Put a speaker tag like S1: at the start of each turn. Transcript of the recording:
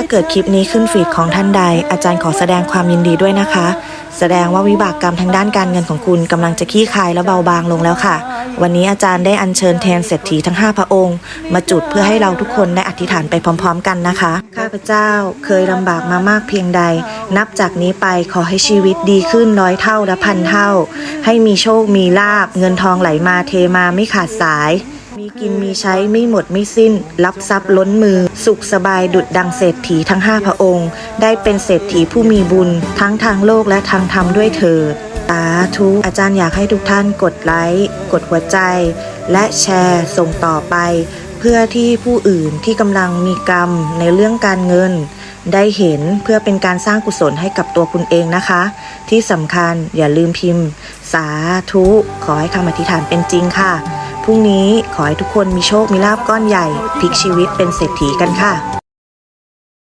S1: าเกิดคลิปนี้ขึ้นฟีดของท่านใด อาจารย์ขอแสดงความยินดีด้วยนะคะ แสดงว่าวิบากกรรมทางด้านการเงินของคุณกำลังจะคลี่คายและเบาบางลงแล้วค่ะ วันนี้อาจารย์ได้อัญเชิญแทนเศรษฐีทั้ง 5 พระองค์ มาจุดเพื่อให้เราทุกคนได้อธิษฐานไปพร้อม ๆ กันนะคะ ข้าพเจ้าเคยลำบากมามากเพียงใด นับจากนี้ไปขอให้ชีวิตดีขึ้นร้อยเท่าและพันเท่า ให้มีโชคมีลาบเงินทองไหลมาเทมาไม่ขาดสาย กินมีใช้ไม่หมดไม่สิ้น รับทรัพย์ล้นมือ สุขสบายดุดดังเศรษฐีทั้งห้าพระองค์ ได้เป็นเศรษฐีผู้มีบุญ ทั้งทางโลกและทางธรรมด้วยเถิดสาธุอาจารย์อยากให้ทุกท่านกดไลค์กดหัวใจ และแชร์ส่งต่อไป เพื่อที่ผู้อื่นที่กำลังมีกรรมในเรื่องการเงิน ได้เห็นเพื่อเป็นการสร้างกุศลให้กับตัวคุณเองนะคะ ที่สำคัญอย่าลืมพิมพ์ สาธุ ขอให้คำอธิษฐานเป็นจริงค่ะ พรุ่งนี้ขอให้ทุกคนมีโชคมีลาบก้อนใหญ่พลิกชีวิตเป็นเศรษฐีกันค่ะ